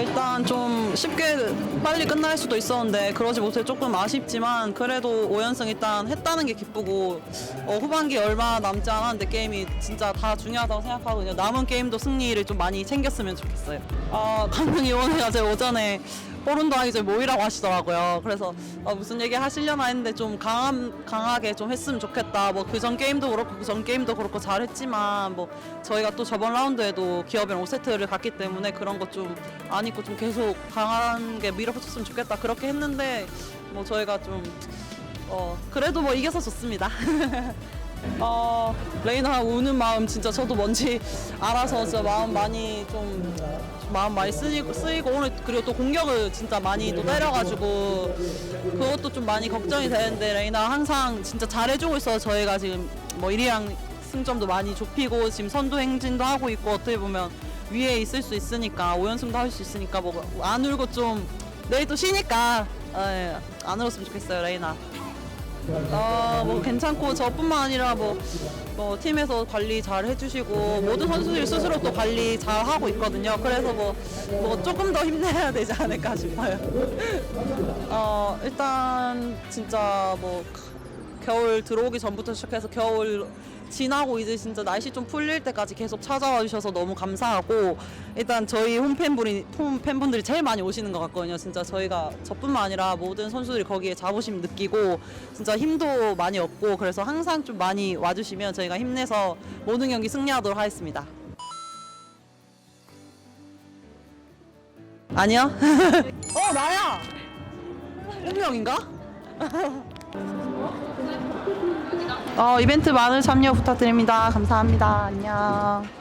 일단 좀 쉽게 빨리 끝날 수도 있었는데 그러지 못해 조금 아쉽지만 그래도 5연승 일단 했다는 게 기쁘고 어, 후반기 얼마 남지 않았는데 게임이 진짜 다 중요하다고 생각하거든요. 남은 게임도 승리를 좀 많이 챙겼으면 좋겠어요. 아, 감독이 오늘 어제 오전에 포른도 하기 전에 모이라고 하시더라고요. 그래서 어, 무슨 얘기 하시려나 했는데 좀 강함, 강하게 좀 했으면 좋겠다. 뭐 그 전 게임도 그렇고 그 전 게임도 그렇고 잘했지만 뭐 저희가 또 저번 라운드에도 기업이랑 5세트를 갔기 때문에 그런 거좀안 입고 좀 계속 강한 게 밀어붙였으면 좋겠다. 그렇게 했는데 뭐 저희가 좀 어, 그래도 뭐 이겨서 좋습니다. 어, 레이나 우는 마음 진짜 저도 뭔지 알아서 진짜 마음 많이 좀 마음 많이 쓰이고, 쓰이고 오늘 그리고 또 공격을 진짜 많이 또 때려가지고 그것도 좀 많이 걱정이 되는데 레이나 항상 진짜 잘해주고 있어요 저희가 지금 뭐 1위랑 승점도 많이 좁히고 지금 선두 행진도 하고 있고 어떻게 보면 위에 있을 수 있으니까 5연승도 할 수 있으니까 뭐 안 울고 좀 내일 또 쉬니까. 예, 안 울었으면 좋겠어요 레이나 어, 뭐 괜찮고 저뿐만 아니라 뭐, 뭐 팀에서 관리 잘 해주시고 모든 선수들 스스로 또 관리 잘 하고 있거든요. 그래서 뭐, 뭐 조금 더 힘내야 되지 않을까 싶어요. 어, 일단 진짜 뭐 겨울 들어오기 전부터 시작해서 겨울 지나고 이제 진짜 날씨 좀 풀릴 때까지 계속 찾아와 주셔서 너무 감사하고 일단 저희 홈팬분이 홈팬분들이 제일 많이 오시는 것 같거든요. 진짜 저희가 저뿐만 아니라 모든 선수들이 거기에 자부심 느끼고 진짜 힘도 많이 얻고 그래서 항상 좀 많이 와주시면 저희가 힘내서 모든 경기 승리하도록 하겠습니다. 아니요? 어 나야. 운명인가? 어, 이벤트 많은 참여 부탁드립니다. 감사합니다. 안녕.